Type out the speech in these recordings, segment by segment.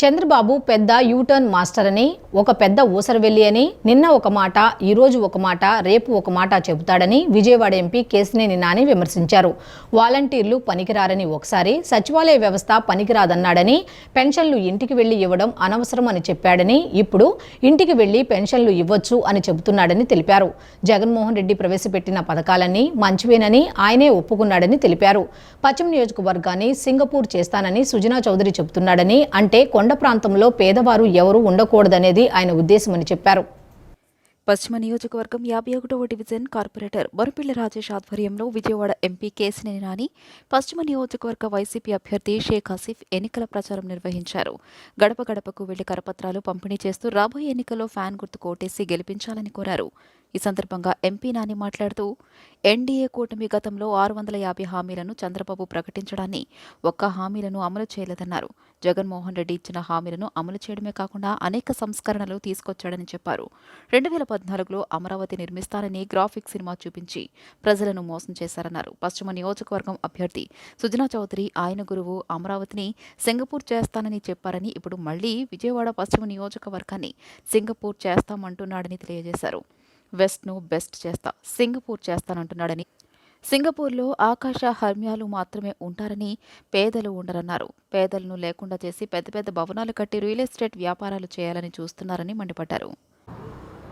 చంద్రబాబు పెద్ద U turn master అని ఒక పెద్ద ఊసరవెల్లి అని నిన్న ఒక మాట ఈరోజు ఒక మాట రేపు ఒక మాట చెబుతాడని విజయవాడ ఎంపీ కేసినేని నాని విమర్శించారు. వాలంటీర్లు పనికిరారని ఒకసారి సచివాలయ వ్యవస్థ పనికిరాదన్నాడని పెన్షన్లు ఇంటికి వెళ్ళి ఇవ్వడం అనవసరం అని చెప్పాడని ఇప్పుడు ఇంటికి వెళ్ళి పెన్షన్లు ఇవ్వచ్చు అని చెబుతున్నాడని తెలిపారు. జగన్మోహన్ రెడ్డి ప్రవేశపెట్టిన పథకాలన్నీ మంచివేనని ఆయనే ఒప్పుకున్నాడని తెలిపారు. పశ్చిమ నియోజకవర్గాన్ని సింగపూర్ చేస్తానని సుజనా చౌదరి చెబుతున్నాడని అంటే కొండ కొండ ప్రాంతంలో పేదవారు ఎవరూ ఉండకూడదనేది ఆయన ఉద్దేశమని చెప్పారు. పశ్చిమ నియోజకవర్గం యాభై ఒకటవ డివిజన్ కార్పొరేటర్ బొరపిల్లి రాజేష్ ఆధ్వర్యంలో విజయవాడ ఎంపీ కేసినేని నాని పశ్చిమ నియోజకవర్గ వైసీపీ అభ్యర్థి షేక్ ఆసిఫ్ ఎన్నికల ప్రచారం నిర్వహించారు. గడప గడపకు వెళ్ళి కరపత్రాలు పంపిణీ చేస్తూ రాబోయే ఎన్నికల్లో ఫ్యాన్ గుర్తు కోటేసి గెలిపించాలని కోరారు. ఈ సందర్భంగా ఎంపీ నాని మాట్లాడుతూ ఎన్డీఏ కూటమి గతంలో ఆరు వందల యాభై హామీలను చంద్రబాబు ప్రకటించడాన్ని ఒక్క హామీలను అమలు చేయలేదన్నారు. జగన్మోహన్ రెడ్డి ఇచ్చిన హామీలను అమలు చేయడమే కాకుండా అనేక సంస్కరణలు తీసుకొచ్చాడని చెప్పారు. రెండు వేల పద్నాలుగులో అమరావతి నిర్మిస్తానని గ్రాఫిక్ సినిమా చూపించి ప్రజలను మోసం చేశారన్నారు. పశ్చిమ నియోజకవర్గం అభ్యర్థి సుజనా చౌదరి ఆయన గురువు అమరావతిని సింగపూర్ చేస్తానని చెప్పారని ఇప్పుడు మళ్ళీ విజయవాడ పశ్చిమ నియోజకవర్గాన్ని సింగపూర్ చేస్తామంటున్నాడని తెలియజేశారు. వెస్ట్ను బెస్ట్ చేస్తా సింగపూర్ చేస్తానంటున్నాడని. సింగపూర్లో ఆకాశ హర్మ్యాలు మాత్రమే ఉంటారని పేదలు ఉండరన్నారు. పేదలను లేకుండా చేసి పెద్ద పెద్ద భవనాలు కట్టి రియల్ ఎస్టేట్ వ్యాపారాలు చేయాలని చూస్తున్నారని మండిపడ్డారు.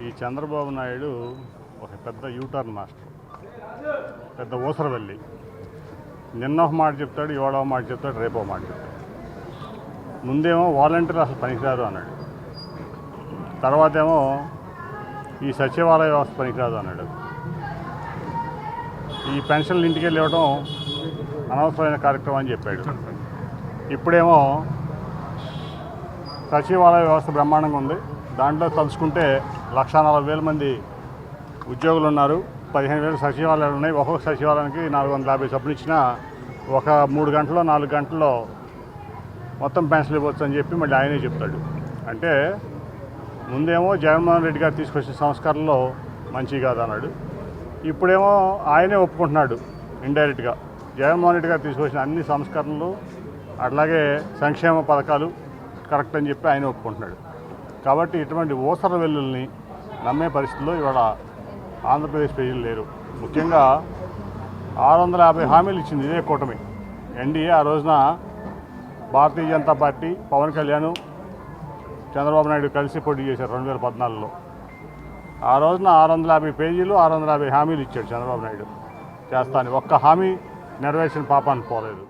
ఈ చంద్రబాబు నాయుడు ఒక పెద్ద యూటర్న్ మాస్టర్ పెద్ద ఊసరవెల్లి. నిన్న ఒక మాట చెప్తాడు ఇవాళ మాట చెప్తాడు రేపో మాట చెప్తాడు. ముందేమో వాలంటీర్ అసలు పనికిరారు అన్నాడు. తర్వాత ఏమో ఈ సచివాలయ వ్యవస్థ పనికిరాదు అన్నాడు. ఈ పెన్షన్లు ఇంటికి వెళ్ళి ఇవ్వడం అనవసరమైన కార్యక్రమం అని చెప్పాడు. ఇప్పుడేమో సచివాలయ వ్యవస్థ బ్రహ్మాండంగా ఉంది. దాంట్లో తలుచుకుంటే లక్ష నలభై వేల మంది ఉద్యోగులు ఉన్నారు. పదిహేను వేలు సచివాలయాలు ఉన్నాయి. ఒక్కొక్క సచివాలయానికి నాలుగు వందల యాభై సభ్యులు ఇచ్చినా ఒక మూడు గంటల్లో నాలుగు గంటల్లో మొత్తం పెన్షన్లు ఇవ్వచ్చు అని చెప్పి మళ్ళీ ఆయనే చెప్తాడు. అంటే ముందేమో జగన్మోహన్ రెడ్డి గారు తీసుకొచ్చిన సంస్కరణలో మంచి కాదు అన్నాడు. ఇప్పుడేమో ఆయనే ఒప్పుకుంటున్నాడు ఇండైరెక్ట్గా. జగన్మోహన్ రెడ్డి గారు తీసుకొచ్చిన అన్ని సంస్కరణలు అట్లాగే సంక్షేమ పథకాలు కరెక్ట్ అని చెప్పి ఆయన ఒప్పుకుంటున్నాడు. కాబట్టి ఇటువంటి ఊసర వెల్లుల్ని నమ్మే పరిస్థితుల్లో ఇవాళ ఆంధ్రప్రదేశ్ ప్రజలు లేరు. ముఖ్యంగా ఆరు వందల యాభై హామీలు ఇచ్చింది ఇదే కూటమి. ఎన్డీఏ ఆ రోజున భారతీయ జనతా పార్టీ పవన్ కళ్యాణ్ చంద్రబాబు నాయుడు కలిసి పోటీ చేశారు రెండు వేల పద్నాలుగులో. ఆ రోజున ఆరు వందల యాభై పేజీలు ఆరు వందల యాభై హామీలు ఇచ్చాడు చంద్రబాబు నాయుడు. చేస్తాను ఒక్క హామీ నెరవేర్చిన పాపానికి పోలేదు.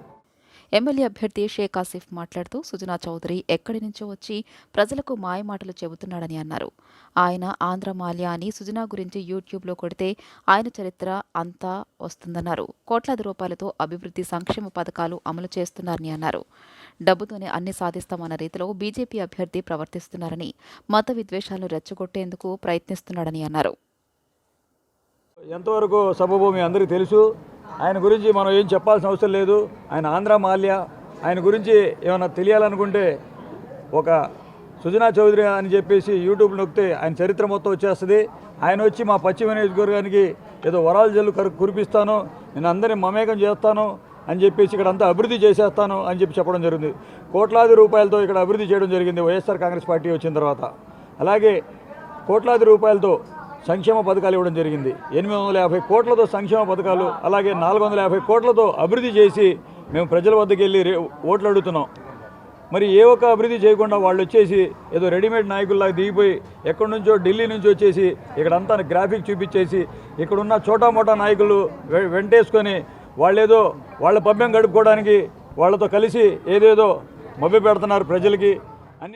ఎమ్మెల్యే అభ్యర్థి షేక్ ఆసిఫ్ మాట్లాడుతూ సుజనా చౌదరి ఎక్కడి నుంచో వచ్చి ప్రజలకు మాయమాటలు చెబుతున్నాడని అన్నారు. ఆయన ఆంధ్ర మాల్యా అని సుజనా గురించి యూట్యూబ్లో కొడితే ఆయన చరిత్ర అంతా వస్తుందన్నారు. కోట్లాది రూపాయలతో అభివృద్ధి సంక్షేమ పథకాలు అమలు చేస్తున్నారని అన్నారు. డబ్బుతోనే అన్ని సాధిస్తామన్న రీతిలో బీజేపీ అభ్యర్థి ప్రవర్తిస్తున్నారని మత విద్వేషాలను రెచ్చగొట్టేందుకు ప్రయత్నిస్తున్నాడని అన్నారు. ఎంతవరకు సభభూమి అందరికీ తెలుసు ఆయన గురించి మనం ఏం చెప్పాల్సిన అవసరం లేదు. ఆయన ఆంధ్ర మాల్య. ఆయన గురించి ఏమైనా తెలియాలనుకుంటే ఒక సుజనా చౌదరి అని చెప్పేసి యూట్యూబ్ నొక్కితే ఆయన చరిత్ర మొత్తం వచ్చేస్తుంది. ఆయన వచ్చి మా పశ్చిమ నియోజకవర్గానికి ఏదో వరాల జల్లు కురిపిస్తాను. నేను అందరిని మమేకం చేస్తాను అని చెప్పేసి ఇక్కడ అంతా అభివృద్ధి చేసేస్తాను అని చెప్పి చెప్పడం జరిగింది. కోట్లాది రూపాయలతో ఇక్కడ అభివృద్ధి చేయడం జరిగింది. వైఎస్ఆర్ కాంగ్రెస్ పార్టీ వచ్చిన తర్వాత. అలాగే కోట్లాది రూపాయలతో సంక్షేమ పథకాలు ఇవ్వడం జరిగింది. ఎనిమిది వందల యాభై కోట్లతో సంక్షేమ పథకాలు అలాగే నాలుగు వందల యాభై కోట్లతో అభివృద్ధి చేసి మేము ప్రజల వద్దకు వెళ్ళి రే- ఓట్లు అడుగుతున్నాం. మరి ఏ ఒక్క అభివృద్ధి చేయకుండా వాళ్ళు వచ్చేసి ఏదో రెడీమేడ్ నాయకుల్లాగా దిగిపోయి ఎక్కడి నుంచో ఢిల్లీ నుంచి వచ్చేసి ఇక్కడంతా గ్రాఫిక్ చూపించేసి ఇక్కడున్న చోటా మోటా నాయకులు వె- వెంటేసుకొని వాళ్ళేదో వాళ్ళ పబ్బెం గడుపుకోవడానికి వాళ్ళతో కలిసి ఏదేదో మభ్య పెడుతున్నారు ప్రజలకి.